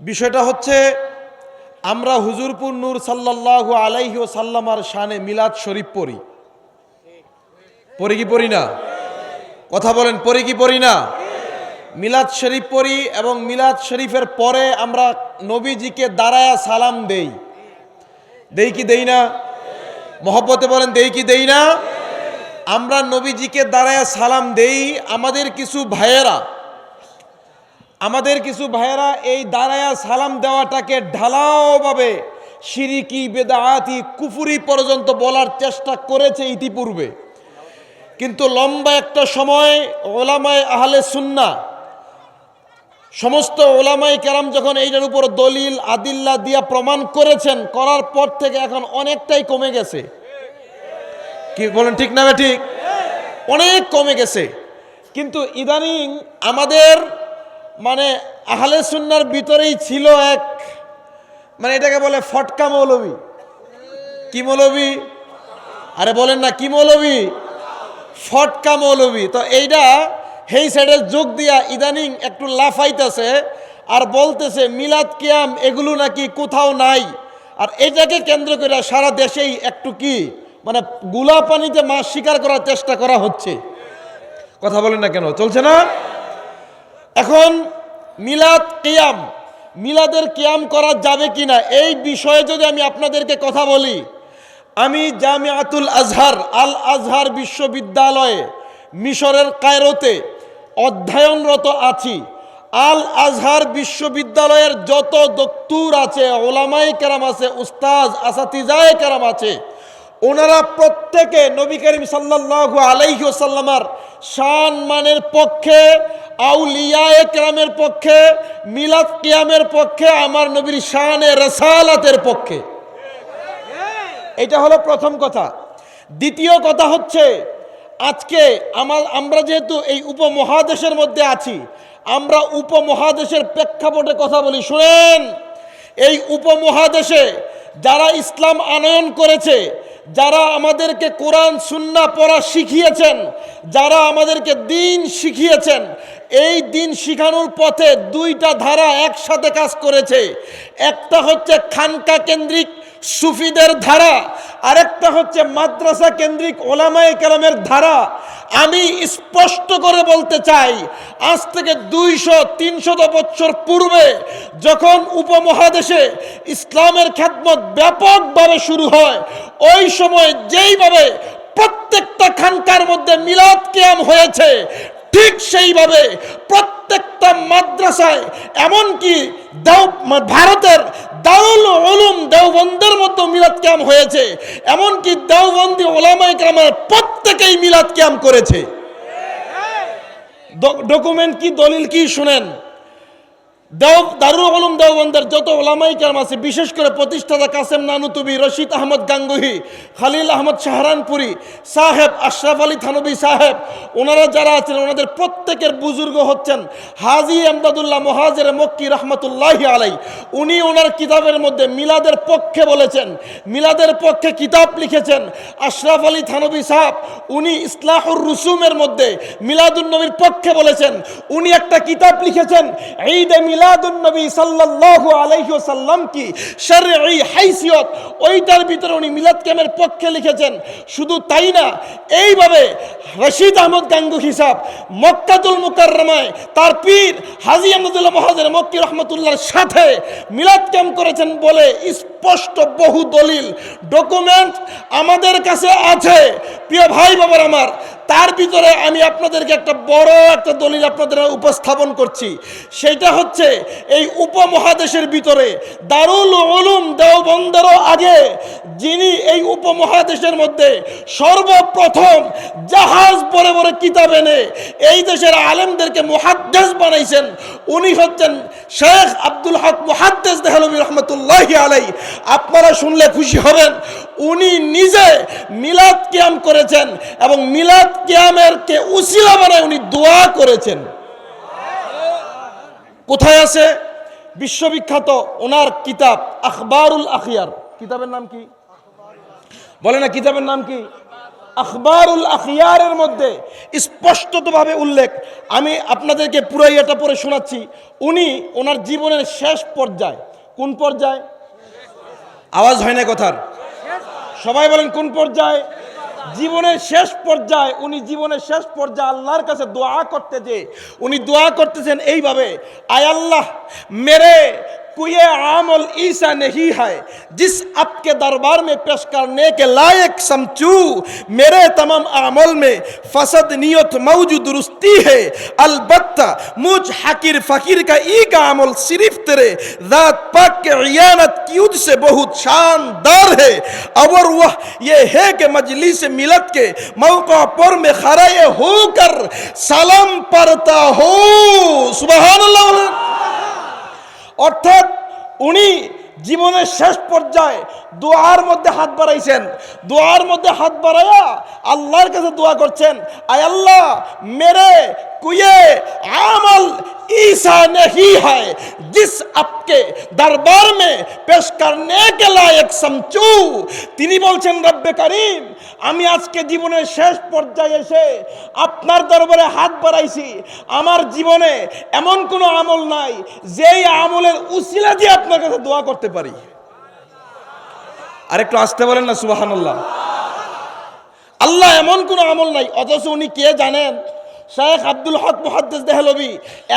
বিষয়টা হচ্ছে, আমরা হুজুরপুর নূর সাল্লাল্লাহু আলাইহি ও সাল্লামার শানে মিলাদ শরীফ পড়ি। পড়ি কি পড়ি না? কথা বলেন, পড়ি কি পড়ি না? মিলাদ শরীফ পড়ি এবং মিলাদ শরীফের পরে আমরা নবীজিকে দাঁড়ায়া সালাম দেই। দেই কি দেই না? মহব্বতে বলেন, দেই কি দেই না? আমরা নবীজিকে দাঁড়ায়া সালাম দেই। আমাদের কিছু ভাইয়েরা আমাদের কিছু ভাইয়েরা এই দাঁড়ায়া সালাম দেওয়াটাকে ঢালাওভাবে সিরিকি, বেদায়াতি, কুফুরি পর্যন্ত বলার চেষ্টা করেছে ইতিপূর্বে। কিন্তু লম্বা একটা সময় ওলামায় আহলে সুন্না সমস্ত ওলামাই কেরাম যখন এইটার উপর দলিল, আদিল্লা দিয়া প্রমাণ করেছেন, করার পর থেকে এখন অনেকটাই কমে গেছে। কি বলেন ঠিক না ঠিক? অনেক কমে গেছে। কিন্তু ইদানিং আমাদের মানে আহলে সুন্নার ভিতরেই ছিল এক মানে এটাকে বলে ফটকা মৌলবী। কি মৌলবী? আরে বলেন না, কি মৌলবী? ফটকা মৌলবী। তো এইটা হেই সাইডে যোগ দিয়া ইদানিং একটু লাফাইতেছে আর বলতেছে, মিলাদ কিয়াম এগুলো নাকি কোথাও নাই। আর এটাকে কেন্দ্র করে সারা দেশেই একটু কি মানে গুলা পানিতে মাছ শিকার করার চেষ্টা করা হচ্ছে। কথা বলেন না কেন, চলছে না? এখন মিলাদ কিয়াম, মিলাদের কিয়াম করা যাবে কিনা, এই বিষয়ে যদি আমি আপনাদেরকে কথা বলি, আমি জামিয়াতুল আজহার, আল আজহার বিশ্ববিদ্যালয়ে মিশরের কায়রোতে অধ্যয়নরত আছি। আল আজহার বিশ্ববিদ্যালয়ের যত দক্তুর আছে ওলামাই কেরাম আছে উস্তাজ আসাতিজায় কেরাম আছে ওনারা প্রত্যেকে নবী করিম সাল্লাল্লাহু আলাইহি ওয়াসাল্লামার শান মানের পক্ষে আউলিয়ায়ে কেরামের পক্ষে, মিলাদ কিয়ামের পক্ষে, আমার নবীর শানে রসালাতের পক্ষে। এটা হলো প্রথম কথা। দ্বিতীয় কথা হচ্ছে, আজকে আমার, আমরা যেহেতু এই উপমহাদেশের মধ্যে আছি, আমরা উপমহাদেশের প্রেক্ষাপটে কথা বলি। শুনেন, এই উপমহাদেশে যারা ইসলাম আনয়ন করেছে যারা আমাদেরকে কোরআন, সুন্না পড়া শিখিয়েছেন, যারা আমাদেরকে দিন শিখিয়েছেন, এই দিন শিখানোর পথে দুইটা ধারা একসাথে কাজ করেছে। একটা হচ্ছে খানকা কেন্দ্রিক সুফিদের ধারা। আরেকটা হচ্ছে মাদ্রাসা কেন্দ্রিক ওলামায়ে কেরামের ধারা। আমি স্পষ্ট করে বলতে চাই, আজ থেকে দুইশো তিনশত বছর পূর্বে যখন উপমহাদেশে ইসলামের খ্যাতমত ব্যাপকভাবে শুরু হয়, ওই সময় যেইভাবে প্রত্যেকটা খানকার মধ্যে মিলাদ কিয়াম হয়েছে, ঠিক সেইভাবে প্রত্যেকটা মাদ্রাসায়, এমনকি দেও ভারতের দাউল উলুম দেওবন্দের মতো মিলাদ ক্যাম্প হয়েছে। এমনকি দেওবন্দি ওলামাই ক্যামের প্রত্যেকেই মিলাদ ক্যাম্প করেছে। ডকুমেন্ট কি, দলিল কি শুনেন? দেও, দারুল আলম দেওবন্দের যত ওলামাই কালাম আছে, বিশেষ করে প্রতিষ্ঠাতা কাসেম নানুতুবি রশিদ আহমদ গাঙ্গুহি, খালিল আহমদ শাহরানপুরি, সাহেব আশরাফ আলী থানবী সাহেব, ওনারা যারা আছেন, ওনাদের প্রত্যেকের বুজুর্গ হচ্ছেন হাজি আমদাদুল্লাহ মহাজের মক্কি রহমতুল্লাহ আলাই উনি ওনার কিতাবের মধ্যে মিলাদের পক্ষে বলেছেন, মিলাদের পক্ষে কিতাব লিখেছেন। আশরাফ আলী থানবী সাহেব, উনি ইসলাহুর রুসুমের মধ্যে মিলাদুল নবীর পক্ষে বলেছেন, উনি একটা কিতাব লিখেছেন এই নবী সাল্লাল্লাহু আলাইহি ওয়াসাল্লাম কি? শরঈ হাইসিয়ত, ওইটার ভিতরে উনি মিলাদ ক্যামের পক্ষে লিখেছেন। শুধু তাই না, এইভাবে রশিদ আহমদ গাঙ্গু হিসাব, মক্কাতুল মুকাররমায় তার পীর হাজি আহমদুল্লাহ মহাজের মক্কি রহমতুল্লাহর সাথে মিলাদ ক্যাম্প করেছেন বলে স্পষ্ট বহু দলিল ডকুমেন্ট আমাদের কাছে আছে। প্রিয় ভাই বাবার আমার, তার ভিতরে আমি আপনাদেরকে একটা বড় একটা দলিল আপনাদের উপস্থাপন করছি। সেটা হচ্ছে, এই উপমহাদেশের ভিতরে দারুল উলুম দেওবন্দেরও আগে, যিনি এই উপমহাদেশের মধ্যে সর্বপ্রথম জাহাজ বড় বড় কিতাব এনে এই দেশের আলেমদেরকে মুহাদ্দেস বানাইছেন, উনি হচ্ছেন শেখ আব্দুল হক মুহাদ্দেস দেহলবী রহমতুল্লাহ আলাই আপনারা শুনলে খুশি হবেন। উনি নিজে মিলাদ কিয়াম করেছেন এবং মিলাদ কিয়ামের কে উসিলা বানায় উনি দোয়া করেছেন। কোথায় আছে? বিশ্ববিখ্যাত ওনার কিতাব, আখবারুল আখিয়ার। কিতাবের নাম কি? বলে না কিতাবের নাম কি? আখবারুল আখিয়ারের মধ্যে স্পষ্টতভাবে উল্লেখ। আমি আপনাদেরকে পুরো এটা পড়ে শোনাচ্ছি। উনি ওনার জীবনের শেষ পর্যায়ে। কোন পর্যায়ে? আওয়াজ হয় না কথার? সবাই বলেন, কোন পর্যায়ে? জীবনের শেষ পর্যায়ে, উনি জীবনের শেষ পর্যায়ে আল্লাহর কাছে দোয়া করতে যে, উনি দোয়া করতেছেন এইভাবে, আয় আল্লাহ, মেরে कुए आमल ईसा नहीं है। जिस आपके दरबार में पेश करने के लायक समझू, मेरे तमाम अमल में फसद नियत मौजूद दुरुस्ती है। अलबत्ता मुझ हकीर फकीर का एक अमल सिर्फ़ तेरे रात पाक के रियानत की उद से बहुत शानदार है। और वह ये है कि मजलिस मिलत के मौका पर में खड़े होकर सलाम पढ़ता हो। सुबह অর্থাৎ উনি জীবনের শেষ পর্যায়ে দোয়ার মধ্যে হাত বাড়াইছেন দোয়ার মধ্যে হাত বাড়াইয়া আল্লাহর কাছে দোয়া করছেন আয় আল্লাহ মেরে কুয়ে আমল ईसा नहीं है जिस आपके दरबार में पेश करने के लायक समझू তিনি বলছেন রব্বে করিম আমি আজকে জীবনের শেষ পর্যায়ে এসে আপনার দরবারে হাত বাড়াইছি আমার জীবনে এমন কোনো আমল নাই যেই আমলের উসিলা দিয়ে আপনার কাছে দোয়া করতে পারি আরেকটু আসতে বলেন না সুবাহান্লাহ আল্লাহ এমন কোনো আমল নাই, অথচ উনি কে জানেন? শেখ আব্দুল হক মুহাদ্দিস দেহলবি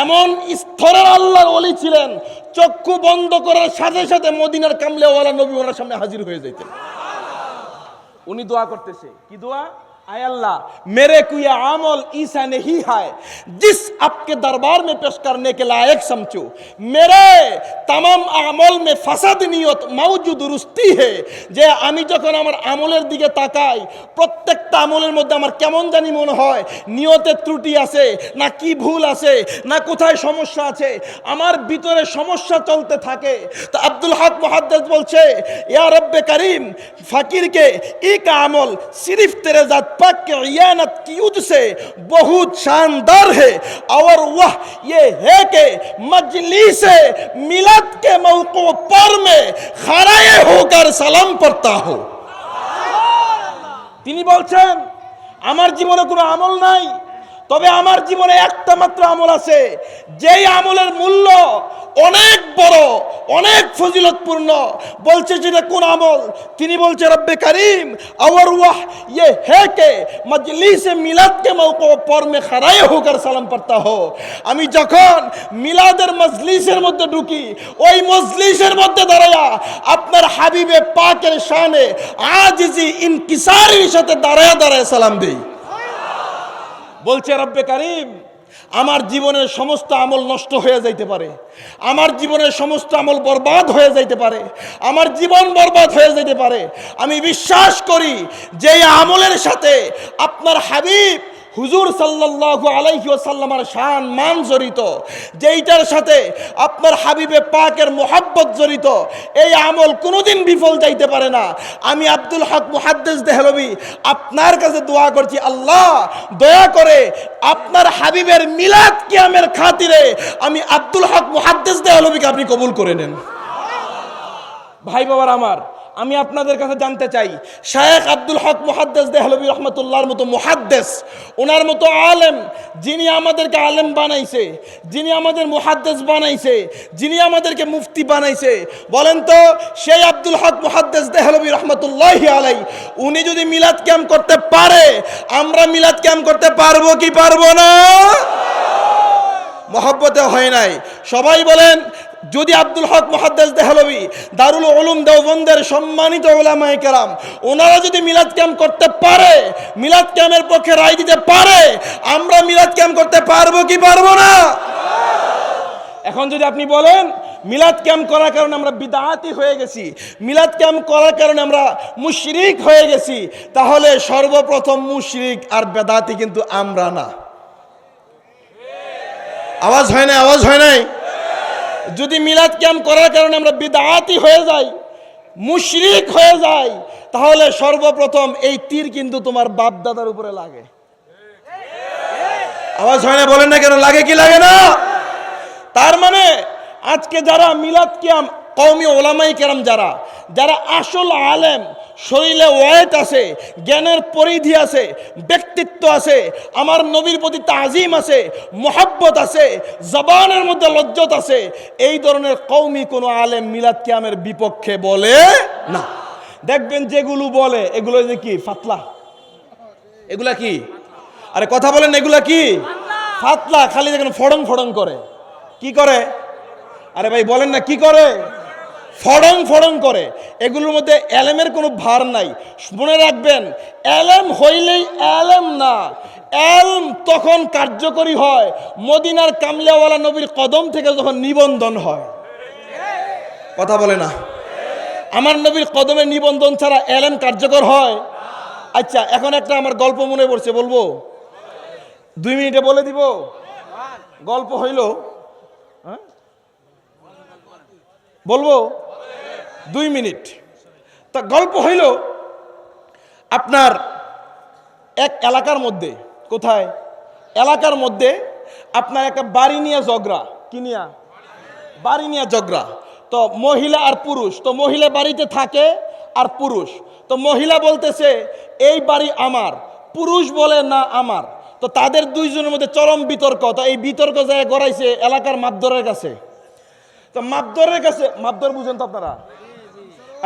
এমন স্তরের আল্লাহর অলি ছিলেন, চক্ষু বন্ধ করার সাথে সাথে মদিনার কামলেওয়ালা নবী ওনার সামনে হাজির হয়ে যেতেন উনি দোয়া করতেছে। কি দোয়া? आय अल्लाह मेरे को ये अमल ईसा नहीं है जिस आपके दरबार में पेश करने के लायक समझो मेरे तमाम আমল में ফাসাদ নিয়ত মৌজুদ দুরুস্তি হে যে আমি যখন আমার আমলের দিকে তাকাই প্রত্যেকটা আমলের মধ্যে আমার কেমন জানি মনে হয় নিয়তের ত্রুটি আছে না কি ভুল আছে না কোথায় সমস্যা আছে আমার ভিতরে সমস্যা চলতে থাকে তো আব্দুল হক মুহাদ্দিস বলছে ইয়া রব্বে করিম ফকিরকে एक আমল सिर्फ तेरे जात पाक के रियानत की उद से बहुत शानदार है और वह ये है कि मजलिस मिलत के मौकों पर में खड़े होकर सलाम पढ़ता हो তিনি বলছেন আমার জীবনে কোনো আমল নাই তবে আমার জীবনে একটা মাত্র আমল আছে। যেই আমলের মূল্য অনেক বড়, অনেক ফজিলতপূর্ণ। বলছে যেটা কোন আমল? তিনি বলছে, রব্বে করিম, আওয়ার ওয়াহ ইয়ে হে কে? মজলিস মিলাদ কে মৌকো পর মে খারাই হোকার সালাম পড়তা হো। আমি যখন মিলাদের মজলিসের মধ্যে ঢুকি, ওই মজলিসের মধ্যে দাঁড়ায়া আপনার হাবিবে পাকের শানে আজ ইনকিসারির সাথে দাঁড়ায় দাঁড়ায় সালাম দেই। বলছে, রব্বে কারিম, আমার জীবনের সমস্ত আমল নষ্ট হয়ে যাইতে পারে। আমার জীবনের সমস্ত আমল বরবাদ হয়ে যাইতে পারে। আমার জীবন বরবাদ হয়ে যাইতে পারে। আমি বিশ্বাস করি যে আমলের সাথে আপনার হাবিব হুজুর সাল্লাল্লাহু আলাইহি ওয়াসাল্লামার শান মান জড়িত, যেইটার সাথে আপনার হাবিবে পাকের মোহাব্বত জড়িত, এই আমল কোনোদিন বিফল যাইতে পারে না। আমি আব্দুল হক মুহাদ্দিস দেহলবি, আপনার কাছে দোয়া করছি, আল্লাহ দয়া করে আপনার হাবিবের মিলাদ কিয়ামের খাতিরে আমি আব্দুল হক মুহাদ্দিস দেহলবিকে আপনি কবুল করে নেন। ভাই বাবার আমার আমি আপনাদের কাছে জানতে চাই। শায়েখ আব্দুল হক মুহাদ্দেস দেহলবি রহমতুল্লাহর মতো মুহাদ্দেস, ওনার মতো আলেম যিনি আমাদেরকে আলেম বানাইছে, যিনি আমাদের মুহাদ্দেস বানাইছে, যিনি আমাদেরকে মুফতি বানাইছে, বলেন তো, সেই আব্দুল হক মুহাদ্দেস দেহলবি রহমতুল্লাহ আলাই, উনি যদি মিলাদ ক্যাম্প করতে পারে, আমরা মিলাদ ক্যাম্প করতে পারব কি পারব না? মহব্বতে হয় নাই। সবাই বলেন যদি আব্দুল হক মহাদ্দেস দেহলবি, দারুল ওলুম দেওবন্দের সম্মানিত ওলামাই কেরাম, ওনারা যদি মিলাদ ক্যাম্প করতে পারে, মিলাদ ক্যাম্পের পক্ষে রায় দিতে পারে, আমরা মিলাদ ক্যাম্প করতে পারব কি পারব না? এখন যদি আপনি বলেন, মিলাদ ক্যাম্প করার কারণে আমরা বিদাতি হয়ে গেছি, মিলাদ ক্যাম্প করার কারণে আমরা মুশরিক হয়ে গেছি, তাহলে সর্বপ্রথম মুশরিক আর বেদাতি কিন্তু আমরা না। আওয়াজ হয় না আওয়াজ হয় নাই? যদি মিলাদ ক্যাম্প করার কারণে আমরা বিদাতি হয়ে যাই, মুশরিক হয়ে যাই, তাহলে সর্বপ্রথম এই তীর কিন্তু তোমার বাপ দাদার উপরে লাগে। আওয়াজ হয় না, বলেন না কেন, লাগে কি লাগে না? তার মানে আজকে যারা মিলাদ ক্যাম্প কৌমি ওলামাই কেরাম যারা যারা আসল আলেম, শরীরে ওয়েট আছে, জ্ঞানের পরিধি আছে, ব্যক্তিত্ব আছে, আমার নবীর প্রতি তাজিম আছে, মোহাব্বত আছে, জবানের মধ্যে লজ্জত আছে, এই ধরনের কৌমি কোনো আলেম মিলাদ কিয়ামের বিপক্ষে বলে না। দেখবেন যেগুলো বলে, এগুলো যে কি? ফাতলা। এগুলা কি? আরে কথা বলেন, এগুলা কি? ফাতলা, খালি দেখেন ফড়ং ফড়ং করে। কি করে? আরে ভাই, বলেন না, কি করে? ফড়ং ফড়ং করে। এগুলোর মধ্যে এলেমের কোনো ভার নাই। মনে রাখবেন এলেম হইলেই এলেম না। এলম তখন কার্যকরী হয় মদিনার কামলিয়াওয়ালা নবীর কদম থেকে যখন নিবন্ধন হয়। কথা বলে না? আমার নবীর কদমের নিবন্ধন ছাড়া এলেম কার্যকর হয়? আচ্ছা এখন একটা আমার গল্প মনে পড়ছে, বলব? দুই মিনিটে বলে দিব? গল্প হইল? হ্যাঁ? বলব? দুই মিনিট। তা গল্প হইল আপনার এক এলাকার মধ্যে, কোথায়? এলাকার মধ্যে আপনার একটা বাড়ি নিয়ে ঝগড়া। কি নিয়া? বাড়ি নিয়ে ঝগড়া। তো মহিলা আর পুরুষ, তো মহিলা বাড়িতে থাকে আর পুরুষ। তো মহিলা বলতেছে, এই বাড়ি আমার, পুরুষ বলে না আমার। তো তাদের দুইজনের মধ্যে চরম বিতর্ক। তো এই বিতর্ক যায় গড়াইছে এলাকার মাপদরের কাছে। তো মাপদরের কাছে, মাপদর বুঝেন তো আপনারা।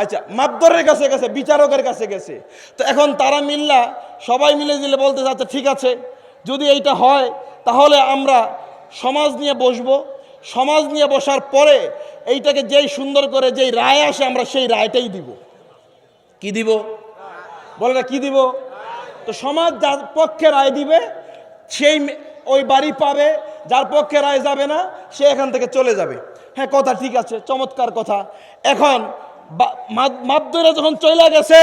আচ্ছা মাপদরের কাছে গেছে, বিচারকের কাছে গেছে। তো এখন তারা মিল্লা, সবাই মিলে দিলে বলতে আচ্ছা ঠিক আছে, যদি এইটা হয়, তাহলে আমরা সমাজ নিয়ে বসবো। সমাজ নিয়ে বসার পরে এইটাকে যেই সুন্দর করে যেই রায় আসে, আমরা সেই রায়টাই দিব। কি দিব? বলে না, কি দিব? তো সমাজ যার পক্ষে রায় দিবে, সেই ওই বাড়ি পাবে, যার পক্ষে রায় যাবে না, সে এখান থেকে চলে যাবে। হ্যাঁ কথা ঠিক আছে, চমৎকার কথা। এখন মাপদরা যখন চলে গেছে,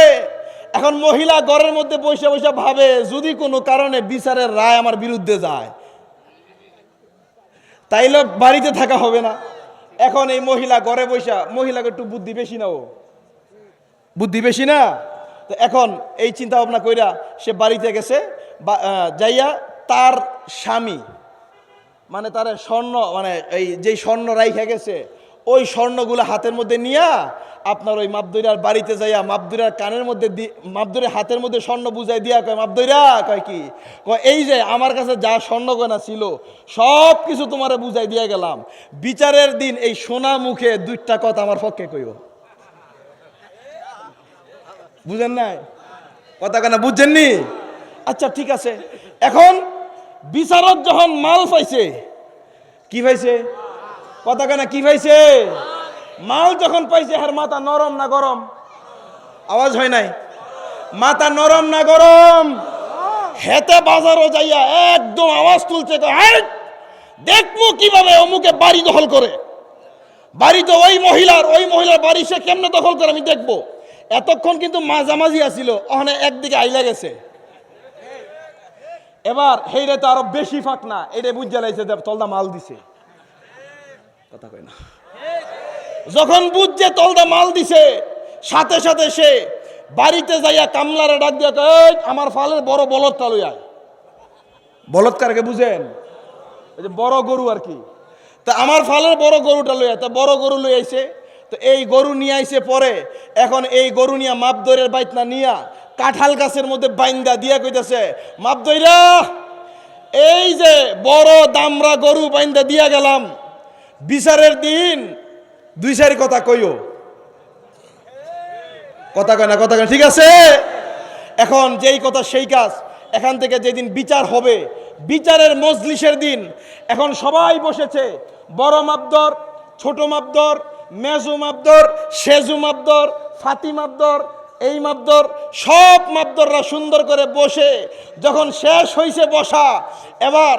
এখন মহিলা ঘরের মধ্যে বসে বসে ভাবে, যদি কোনো কারণে বিচারের রায় আমার বিরুদ্ধে যায়, তাইলে বাড়িতে থাকা হবে না। এখন এই মহিলা ঘরে বসা, মহিলাকে একটু বুদ্ধি বেশি না ও বুদ্ধি বেশি না? তো এখন এই চিন্তা ভাবনা কইরা সে বাড়িতে গেছে যাইয়া তার স্বামী মানে তার স্বর্ণ মানে এই যেই স্বর্ণ রাইখা গেছে ওই স্বর্ণগুলো হাতের মধ্যে নিয়া আপনার ওই মাপদইরার বাড়িতে যাইয়া মাপদইরার কানের মধ্যে দি মাপদইরের হাতের মধ্যে স্বর্ণ বুঝাই দিয়া কয়, মাপদইরা কয় কি? কয়, এই যে আমার কাছে যা স্বর্ণ গয়না ছিল সব কিছু তোমারে বুঝাই দিয়া গেলাম। বিচারের দিন এই সোনা মুখে দুইটা কথা আমার পক্ষে কইব বুঝেন নাই? কথা কেন বুঝছেননি? আচ্ছা ঠিক আছে। এখন বিচারক যখন মাল পাইছে, কি পাইছে? কথা কেন কি পাইছে মাল যখন পাইছে হার মাথা নরম না গরম? আওয়াজ হয় নাই? মাথা নরম না গরম? হেতে বাজারও যাইয়া একদম আওয়াজ তুলছে কয়, "হাইট! দেখব কীভাবে অমুকে বাড়ি দখল করে? বাড়ি তো ওই মহিলার ওই মহিলার বাড়ি সে কেমনে দখল করে আমি দেখব। এতক্ষণ কিন্তু মাঝামাঝি আসিল ওখানে একদিকে আইলা গেছে। এবার হেইরে তো আরও বেশি ফাঁক না এটা বুঝে লাইছে যে তলদা মাল দিছে। কথা কয় না। যখন বুঝছে তলদা মাল দিছে, সাথে সাথে সে বাড়িতে যাইয়া কামলারে ডাক দিয়া আমার ফালের বড় বলদটা লই আয়। বলৎকারকে বুঝেন? যে বড় গরু আর কি। তা আমার ফালের বড় গরুটা লই আয়। তা বড় গরু লই আইছে, তো এই গরু নিয়ে আইছে পরে এখন এই গরু নিয়া মাপদরের বাইতনা নিয়া কাঁঠাল গাছের মধ্যে বাইন্দা দিয়া কইতেছে, মাপদইরা, এই যে বড় দামরা গরু বাইন্দা দিয়া গেলাম বিচারের দিন, দুই চারি কথা কইও। কথা কয় না, কথা কয় ঠিক আছে? এখন যেই কথা সেই কাজ, এখান থেকে যেদিন বিচার হবে, বিচারের মজলিসের দিন, এখন সবাই বসেছে, বড় মাপদর, ছোট মাপদর, মেজু মাপদর, সেজু মাপদর, ফাতি মাপদর এই মাপদর, সব মাপদররা সুন্দর করে বসে, যখন শেষ হয়েছে বসা, এবার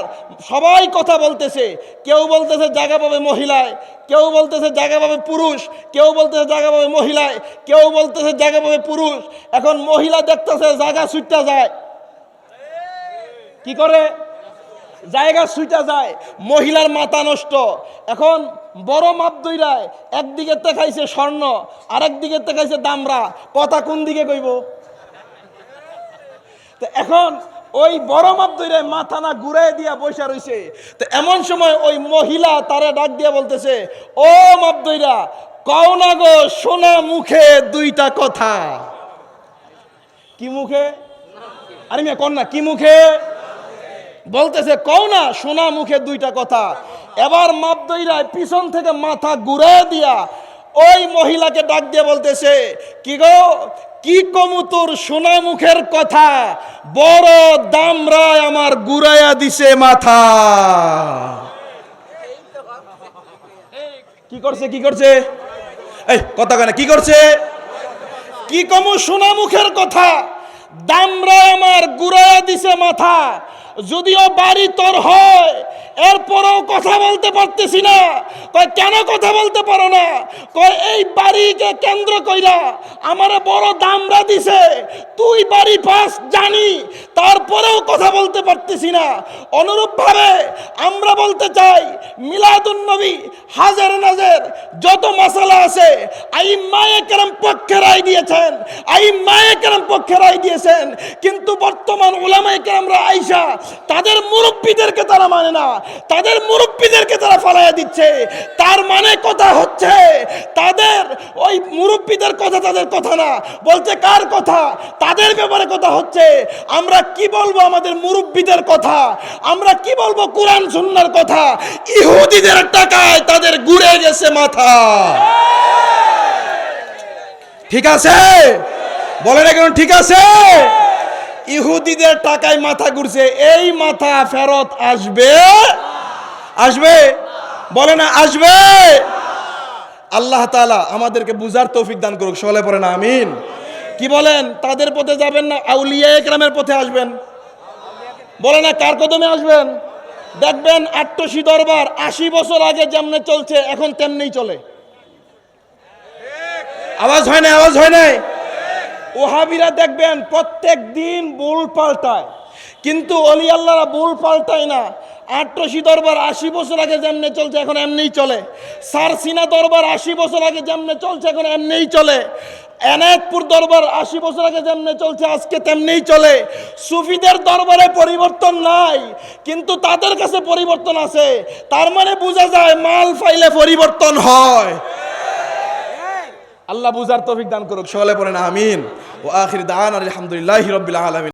সবাই কথা বলতেছে, কেউ বলতেছে জায়গা পাবে মহিলায়, কেউ বলতেছে জায়গা পাবে পুরুষ, কেউ বলতেছে জায়গা পাবে মহিলায়, কেউ বলতেছে জায়গা পাবে পুরুষ, এখন মহিলা দেখতেছে জায়গা ছুটতে যায়। কি করে? জায়গা সুইটা যায়, মহিলার মাথা নষ্ট। এখন বড় মাপ দইরায় একদিকে দেখাইছে স্বর্ণ আরেক দিকে খাইছে দামরা। কথা কোন দিকে কইব? তো এখন ওই বড় মাপ দইরায় মাথা না ঘুরাই দিয়া বসে রইছে। তো এমন সময় ওই মহিলা তারে ডাক দিয়া বলতেছে, ও মাপ দইরা, কও না গো সোনা মুখে দুইটা কথা। কি মুখে? আরে মিয়া, কন না, কি মুখে? বলতেছে, কও না, সোনা মুখে দুইটা কথা। এবার মাপ মাপদইরায় পিছন থেকে মাথা ঘুরে দিয়া ওই মহিলাকে ডাক দিয়ে বলতেছে, কি গো, কি কমু তোর সোনা মুখের কথা? বড় দামরায় আমার গুড়াইয়া দিছে মাথা। কি করছে কি করছে? এই, কথা কেন কি করছে? কি কমু সোনা মুখের কথা? দামরা আমার গুড়াইয়া দিছে মাথা। যদিও বাড়ি তোর হয় এরপরেও কথা বলতে পারতেছি না। কয়, কেন কথা বলতে পারো না? কয়, এই বাড়িকে কেন্দ্র কইরা আমারে বড় দামরা দিছে। তুই বাড়ি পাস, জানি, তারপরেও কথা বলতে পারতেছি না। অনুরূপভাবে আমরা বলতে চাই, মিলাদুন নবী, হাজার নাজের যত মশালা আছে আই মায়ে কেরম পক্ষে রায় দিয়েছেন আই মায়ে কেরম পক্ষে রায় দিয়েছেন। কিন্তু বর্তমান ওলামায়ে কেরামরা আইসা, তাদের মুরব্বীদেরকে তারা মানে না। তাদের মুরব্বীদেরকে তারা ফালাইয়া দিচ্ছে। তার মানে কথা হচ্ছে, তাদের ওই মুরব্বীদের কথা তাদের কথা না। বলছে কার কথা? তাদের ব্যাপারে কথা হচ্ছে, আমরা কি বলব আমাদের মুরব্বীদের কথা? আমরা কি বলব কোরআন, সুন্নার কথা? ইহুদিদের টাকায় তাদের ঘুরে গেছে মাথা। ঠিক আছে? বলেন এখন ঠিক আছে? ইহুদিদের টাকায় মাথা ঘুরছে, এই মাথা ফেরত আসবে? আসবে? বলে না, আসবে? আল্লাহ তাআলা আমাদেরকে বুঝার তৌফিক দান করুক, সকলে পড়ে না, আমিন। কি বলেন? তাদের পথে যাবেন না, আউলিয়া একরামের পথে আসবেন। বলে না, কার কদমে আসবেন? দেখবেন আট্টসি দরবার আশি বছর আগে যেমনে চলছে, এখন তেমনি চলে। আওয়াজ হয় না আওয়াজ হয় নাই? ওহাবিরা দেখবেন প্রত্যেক দিন বুল পাল্টায়। কিন্তু অলি আল্লাহরা বুল পাল্টায় না। আট্রসি দরবার আশি বছর আগে যেমনে চলছে, এখন এমনিই চলে। সারসিনা দরবার আশি বছর আগে যেমনে চলছে, এখন এমনিই চলে। এনায়তপুর দরবার আশি বছর আগে যেমনে চলছে, আজকে তেমনিই চলে। সুফিদের দরবারে পরিবর্তন নাই, কিন্তু তাদের কাছে পরিবর্তন আছে। তার মানে বোঝা যায় মাল ফাইলে পরিবর্তন হয়। আল্লাহ বুঝার তৌফিক দান করুক। সকলে পড়েন আমিন। ও আখির দান আলহামদুলিল্লাহ রবিল আলমিন।